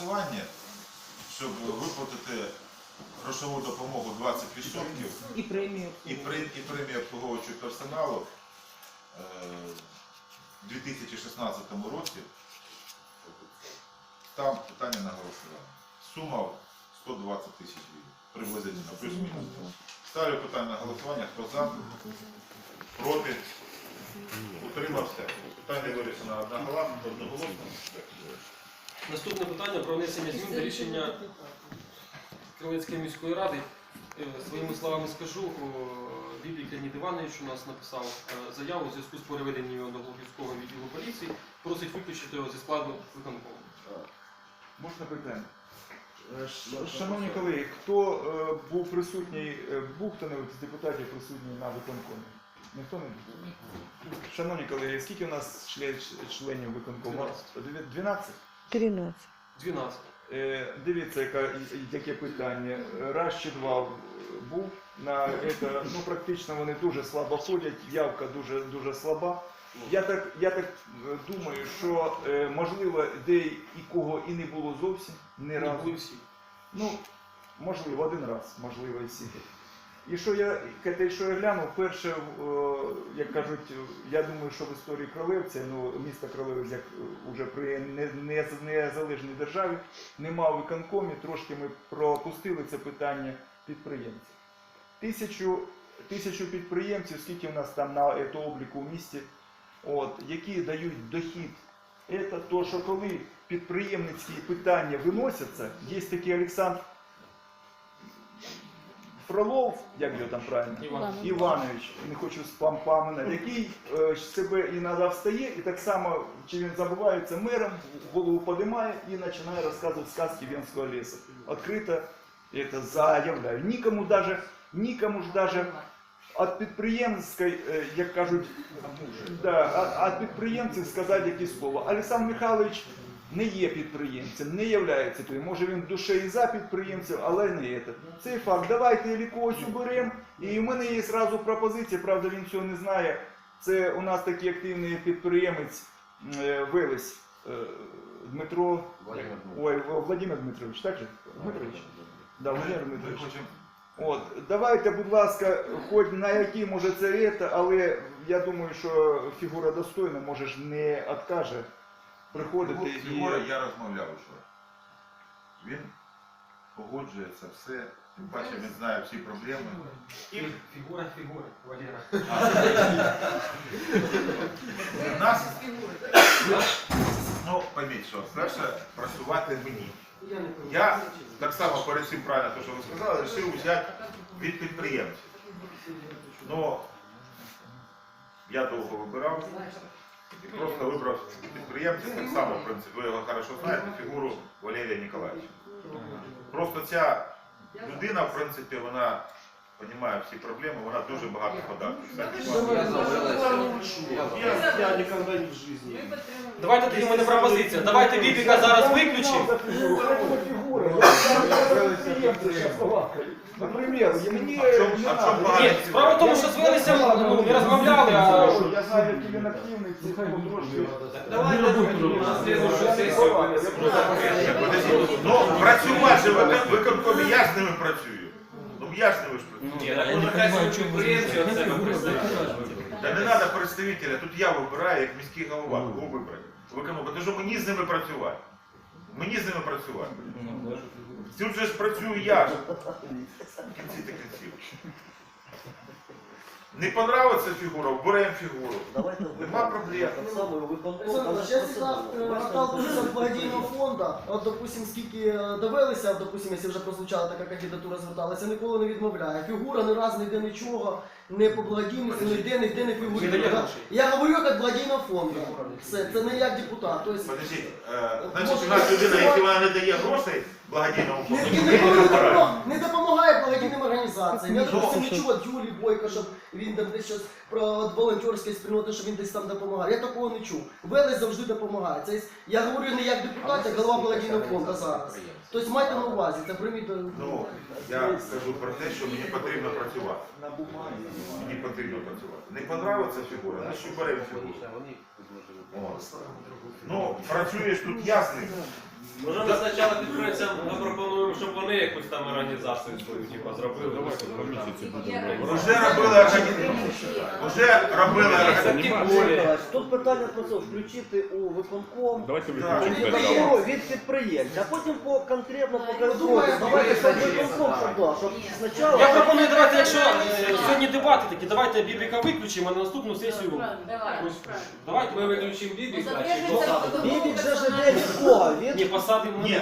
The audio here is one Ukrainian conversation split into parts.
голосування, щоб виплатити грошову допомогу 20% І премію. і, при, і премію обслуговуючого персоналу е, в 2016 році. Там питання на голосування. Сума 120 тисяч гривень. Приблизительно, плюс-мінус. Ставлю питання на голосування. Хто за? Проти? Утримався? Питання вирішено одноголосно, одноголосно. Наступне питання про внесення змін до рішення Крилецької міської ради. Е, Своїми словами скажу, Бібік Леонід Іванович у нас написав е, заяву у зв'язку з переведенням його до Глухівського відділу поліції, просить виключити його зі складу виконкому. Можна питання? Е, Шановні колеги, хто е, був присутній, був хто-небудь з депутатів присутній на виконкомі? Ніхто не був? Шановні колеги, скільки у нас член- членів виконкому? 12? 13. 12. Е, Дивіться, яка, яке питання. Раз чи два був на це, ну практично вони дуже слабо ходять, явка дуже дуже слаба. Я так, я так е, думаю, що е, можливо, де і кого і не було зовсім Не разу. всі. Ну, можливо, один раз, можливо, і всі. І що я, те, що я глянув, перше, як кажуть, я думаю, що в історії Кролевця, ну, місто Кролевець, як вже при не- не- незалежній державі, нема в виконкомі, трошки ми пропустили це питання підприємців. Тисячу, тисячу підприємців, скільки в нас там на обліку в місті, от, які дають дохід. Це то, що коли підприємницькі питання виносяться, є такий Олександр Фролов, як його там правильно? Іван. Іванович, не хочу спампамити, який е, себе іноді встає і так само, чи він забувається мером, голову подимає і починає розказувати сказки Венського лісу. Открито это заявляю. Нікому даже, нікому ж даже від підприємської, е, як кажуть, да, від підприємців сказати якісь слова. Олександр Михайлович не є підприємцем, не являється тим. Може він в душі і за підприємців, але не це. Цей факт. Давайте когось уберемо. І в мене є зразу пропозиція, правда він цього не знає. Це у нас такий активний підприємець е, Велес е, Дмитро. Ой, Владимир Дмитрович, так же? Дмитрович? Да, Владимир Дмитрович. От, давайте, будь ласка, хоч на які може це рета, але я думаю, що фігура достойна, може ж не откаже приходити і. Фігура, я розмовляв вчора. Він погоджується все, тим паче він знає всі проблеми. Фігура фігури, Валера. Нас, ну, пойміть, що перше працювати мені. Я не пам'ятаю. Я так само перед правильно те, що ви сказали, вирішив взяти від підприємців. Ну, я довго вибирав просто вибрав підприємців, так само, в принципі, ви його хорошо знаєте, фігуру Валерія Ніколаєвича. Просто ця людина, в принципі, вона розуміє всі проблеми, вона дуже багато податків. Я, я никогда не в жизни. Давайте тоді в мене пропозиція. Давайте Бібіка зараз виключимо мені А в чому- не а в чому надо. погано? Ні, справа в тому, що з Велесем ну, не розмовляли, а Я знаю, який він активний, це трошки. Давай на вынесем. Подождіть, Ну, працювати же в виконкомі, я з ними працюю. Ну, я ж не ж працюю. Ну, нехай свою конкуренцію від себе представляєш. Та не треба представителя, тут я вибираю як міський голова, кого вибрати. Виконком, тому що мені з ними працювати. Мені з ними працювати. Тут же ж працюю я ж. В кінці та кінців. Не понравиться фігура, вберемо фігуру. Нема проблем. Олександр, я сюда отталкиваюсь от благодійного фонду. От, допустим, скільки е, довелися, допустим, якщо вже прозвучала така кандидатура зверталася, ніколи не відмовляє. Фігура ні разу ніде нічого, не по благодійності, ніде, ніде не Не фігурує. Я- грошей. Я говорю як благодійного фонду. Все, це не як депутат. Тобто, е, значить, у нас людина, якщо вона не дає грошей благодійному не, фонду, не, ми не, допомагає- не допомагає благодійним організаціям. Я, Ну, допустим, не чув від Юлії Бойко, щоб він там десь щось про от волонтерської спільноти, що він десь там допомагає. Я такого не чув. Велес завжди допомагає. Це, я говорю не як депутат, а голова благодійного фонду зараз. Тобто майте на увазі, це прийміть до... Ну, я кажу про те, що мені потрібно працювати. Мені потрібно працювати. Не понравиться фігура, значить беремо фігуру. О. Ну, працюєш тут ясним. Може ми спочатку підприємцям запропонуємо, щоб вони якусь там організацію свою типу, зробили. Вже робили організацію. Вже робили організацію. Тим більше. Тут питання про це включити у виконком Давайте виключимо від спочатку. від підприємця, а потім по конкретно по конкретно. Давайте щоб виконком, щоб да, щоб Я пропоную, давайте, якщо е, сьогодні дебати такі, давайте Бібіка виключимо, а на наступну сесію. Ось, давайте Ми виключимо Бібіка, чи Бібік же ж іде від кого? Від посади ми Ні,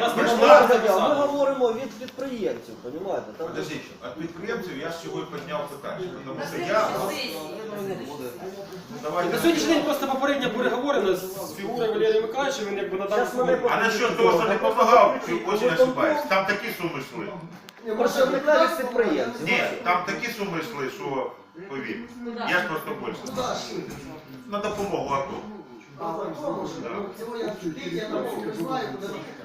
ми говоримо від підприємців, розумієте? Там Подождіть, від підприємців я ж сьогодні підняв питання, тому що я... Ну, давайте. На сьогоднішній день просто попередньо переговорено з фігурою Валерія Миколаївича, він якби надав Щас мене. А насчет того, що не допомагав, ти очень ошибаєш. Там такі суми йшли. Ні, представника від підприємців. Ні, там такі суми йшли, що повір. Я ж просто більше. На допомогу АТО. А, ну, я там не знаю.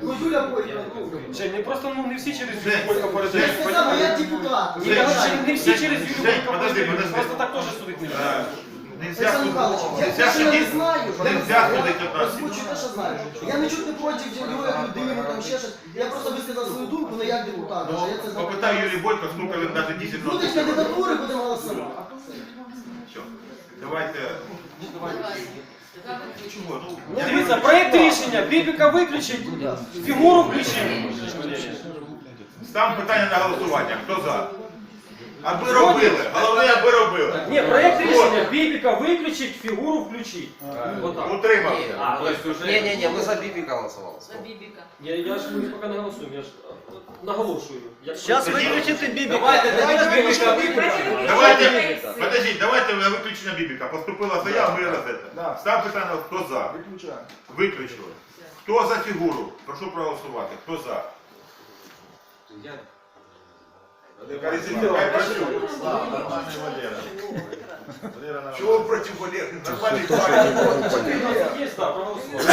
Ну, Юля Бойко, ну, Жень, ну просто ну, не всі через Юрій Бойко я передають. сказав, я депутат. Ні, Жень, Жень, не всі Жень, через Жень, Юрій подожди, передають. подожди. Просто так теж судить не можна. Нельзя Олександр. Михайлович, я те, що я не судити. знаю, Нельзя я одразу. озвучу те, що знаю. Я нічого не проти як людини, там ще щось. Я просто висказав свою думку, не як депутат. Ну, вже, я це знаю. попитай Юрій Бойко, скільки він навіть 10 Будуть років. кандидатури, будемо голосувати. Все. Давайте. Чого? Ну, Дивіться, проєкт рішення, Бібіка виключить, фігуру включимо. Став питання на голосування. Хто за? Аби робили. Головне, аби робили. Ні, проєкт рішення, Бібіка виключить, фігуру включить. Отак. Утримався. А, то есть уже... Не-не-не, мы за Бибика голосовали. Я, я ж ми поки не голосуємо, я ж е, наголошую. Зараз проєкт. виключити Бібіка. Давайте, давайте Бібіка Давайте, подождіть, давайте на виключення Бібіка. Поступила заява, ми розглядаємо. Да. Став питання, хто за? Виключаємо. Виключили. Хто за фігуру? Прошу проголосувати. Хто за? Хай працює. Чого проти Валери? Нормальний парень. Є, так, проголосували.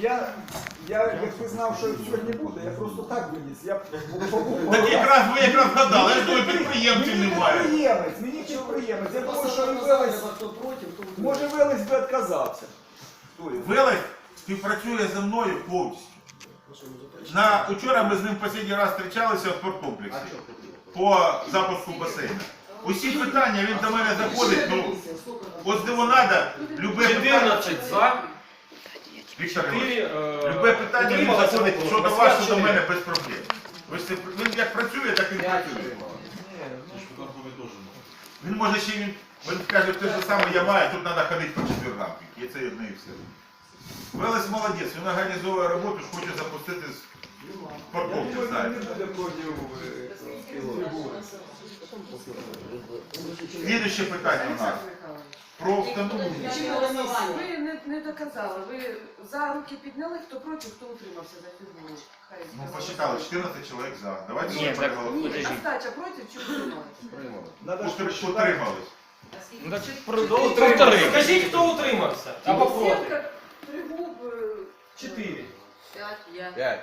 Я, я якби знав, що сьогодні буде, я просто так виніс. Я. Так якраз ви якраз згадали, я ж думаю, підприємців немає. Підприємець, мені підприємець. Я думаю, Просто що не Велес, може Велес би відказався. Велес співпрацює зі мною повністю. На, учора ми з ним останній раз зустрічалися в спорткомплексі по запуску басейну. Усі питання він до мене заходить, ну, от де треба, любе питання. 14 за, Віктор Ігорович, 4 Любе питання він заходить, що до вас, що до мене без проблем. Ви ж це, він як працює, так і працює. Він може ще він, він каже, те ж саме я маю, тут треба ходити по четвергам. І це одне і все. Велес молодець, він організовує роботу, хоче запустити з парковки, знаєте. Слідуще питання у нас. Про встановлення. Ви не, не доказали. Ви за руки підняли, хто проти, хто утримався за фігуру. Хай Ну, посчитали, 14 чоловік за. Давайте Ні, ще так, переголосуємо. Ні, остача проти чи утрималися? Надо ж Утр- посчитати. Утримались. Утримався. Скажіть, хто утримався? Або проти? Тригуб, 4. 5, я, Пять.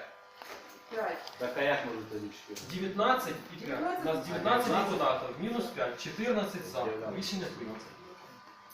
5. Так а як може тоді 4? 19 і 5. У нас 19 депутатів, мінус 5, 14 за. Рішення прийнято.